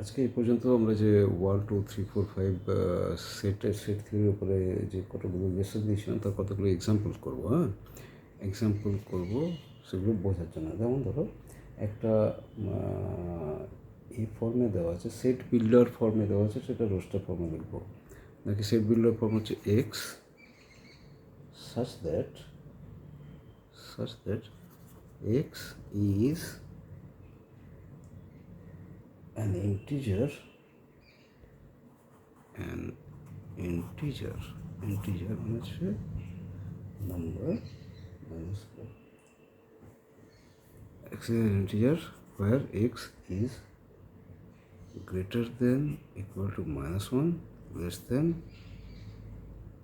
আজকে এই পর্যন্ত আমরা যে one two three four five সেটের সেট থ্রির উপরে যে কতগুলো লেসন দিয়েছিলাম, তার কতগুলো এক্সাম্পল করব হ্যাঁ? এক্সাম্পল করব, সেগুলো বোঝার জন্য। যেমন ধরো, একটা এই ফর্মে দেওয়া আছে সেট বিল্ডার ফর্মে দেওয়া আছে, সেটা রোস্টার ফর্মে লিখব। নাকি সেট বিল্ডার ফর্ম হচ্ছে x such that such that x is an integer an integer integer মানে হচ্ছে number minus four. x is an integer where x is greater than equal to minus 1 less than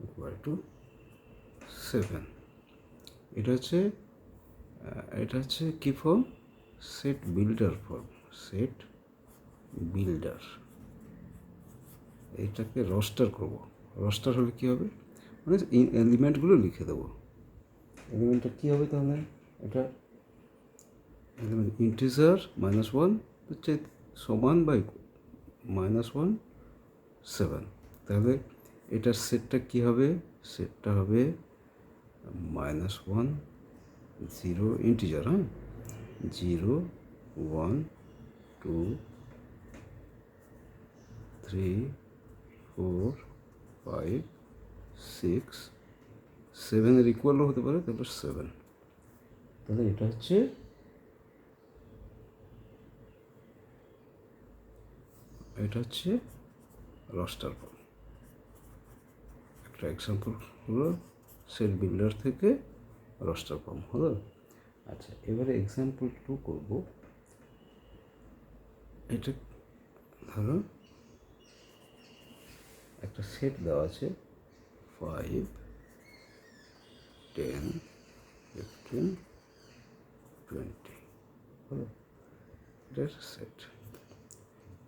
equal to 7 এটা হচ্ছে এটা হচ্ছে কি form set builder form set builder. এটাকে roster করব। Roster হলে কী হবে? মানে এলিমেন্টগুলো লিখে দেবো। এলিমেন্টটা কী হবে তাহলে? এটা এলিমেন্ট ইন্টিজার মাইনাস ওয়ান হচ্ছে সমান বাই মাইনাস ওয়ান, সেভেন। তাহলে এটার সেটটা কী হবে? সেটটা হবে মাইনাস ওয়ান, জিরো ইন্টিজার হ্যাঁ? Zero, one, two three four five six সেভেনের ইকুয়ালও হতে পারে তাহলে সেভেন তাহলে এটা হচ্ছে এটা হচ্ছে রস্টার ফর্ম একটা এক্সাম্পল হলো সেট বিল্ডার থেকে রস্টার ফর্ম হলো আচ্ছা এবারে এক্সাম্পল টু করব। এটা ধরো একটা সেট দেওয়া আছে। ফাইভ টেন ফিফটিন টোয়েন্টি হলো? এটা সেট।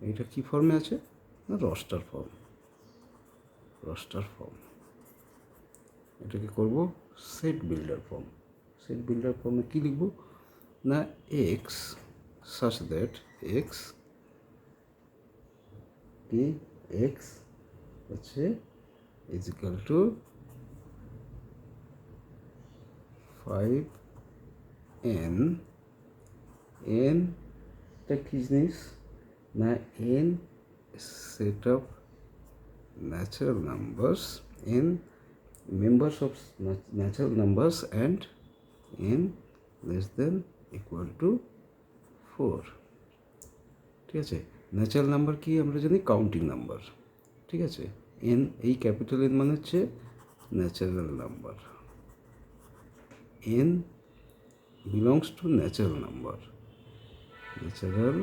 এইটা কী ফর্মে আছে? রস্টার ফর্ম রস্টার ফর্ম এটাকে করব set builder form set builder ফর্মে কী লিখব? না এক্স সাচ দ্যাট এক্স কি এক্স হচ্ছে is equal to five N এনটা কি না N set of natural numbers N members of natural numbers and N less than equal to four ঠিক আছে? ন্যাচারাল নাম্বার কি আমরা জানি? কাউন্টিং নাম্বার ঠিক আছে? এন এই ক্যাপিটাল এন মানে হচ্ছে natural number N belongs to natural number natural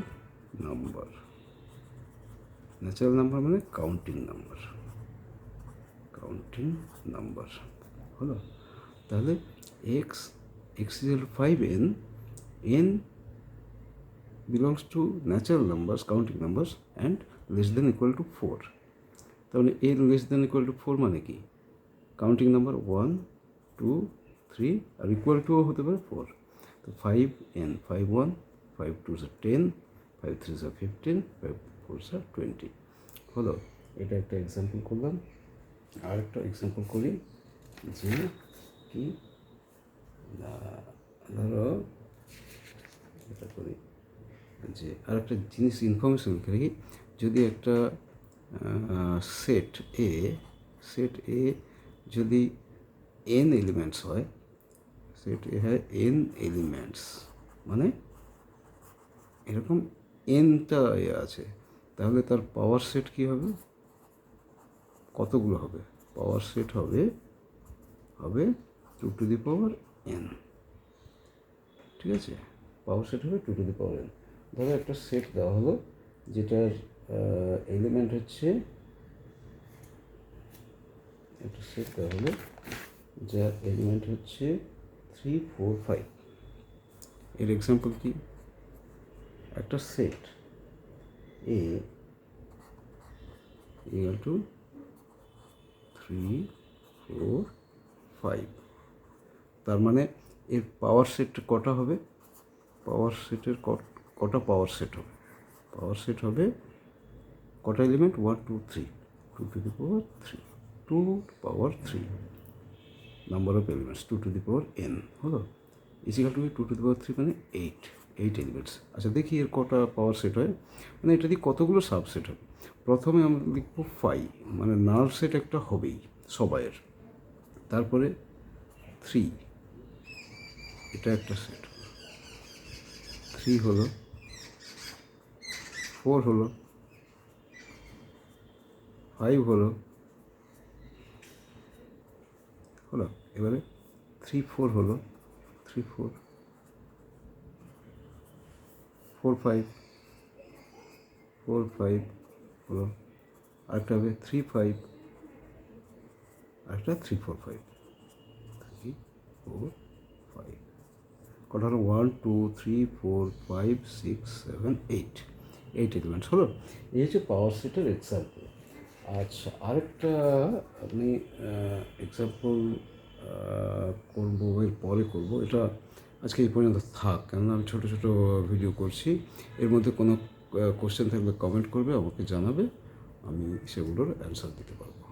number natural number মানে কাউন্টিং নাম্বার কাউন্টিং নাম্বার হলো? তাহলে x x is five N N belongs to natural numbers counting numbers and less than equal to four তাহলে N less than equal to four মানে কি? Counting number one two three আর equal টুও হতে পারে four তো five N five one five two sir ten five three sir fifteen five four sir twenty হলো, এটা একটা এক্সাম্পল করলাম। আর একটা এক্সাম্পল করি, যে কি? ধরো, এটা করি, যে আর একটা জিনিস ইনফরমেশন রাখি। যদি একটা সেট এ সেট এ যদি এন এলিমেন্টস হয় সেট এ হয় এন এলিমেন্টস মানে এরকম এনটা এ আছে, তাহলে তার পাওয়ার সেট কী হবে? কতগুলো হবে? পাওয়ার সেট হবে হবে two to the power n ঠিক আছে? পাওয়ার সেট হবে two to the power n ধরো একটা সেট দেওয়া হলো, যেটার এলিমেন্ট হচ্ছে একটা সেট দেওয়া হলো, যার এলিমেন্ট হচ্ছে থ্রি ফোর ফাইভ এর এক্সাম্পল কি? একটা set A equal to three four five তার মানে এর পাওয়ার সেট কটা হবে? পাওয়ার সেটের কটা পাওয়ার সেট হবে? পাওয়ার সেট হবে কটা element one two three two to the power three two power three number of elements two to the power n হলো equal to two to the power three মানে eight eight elements আচ্ছা দেখি এর কটা power set হয়। মানে এটা দিয়ে কতগুলো সাবসেট হয়? প্রথমে আমরা লিখব ফাইভ মানে নাল সেট একটা হবেই সবাইয়ের। তারপরে থ্রি এটা একটা সেট থ্রি হলো ফোর হলো ফাইভ হলো হলো, এবারে থ্রি ফোর হলো। Three four four five four five হলো আরেকটা হবে থ্রি ফাইভ আরেকটা three four five three four five কটা হলো? One two three four five six seven eight eight elements হলো? এই হচ্ছে পাওয়ার সেটের এক্সাম্পল আচ্ছা আরেকটা আপনি এক্সাম্পল করব, এর পরে করব। এটা আজকে এই পর্যন্ত থাক, কেননা আমি ছোটো ছোটো ভিডিও করছি। এর মধ্যে কোনো কোশ্চেন থাকলে কমেন্ট করবে, আমাকে জানাবে, আমি সেগুলোর অ্যান্সার দিতে পারব।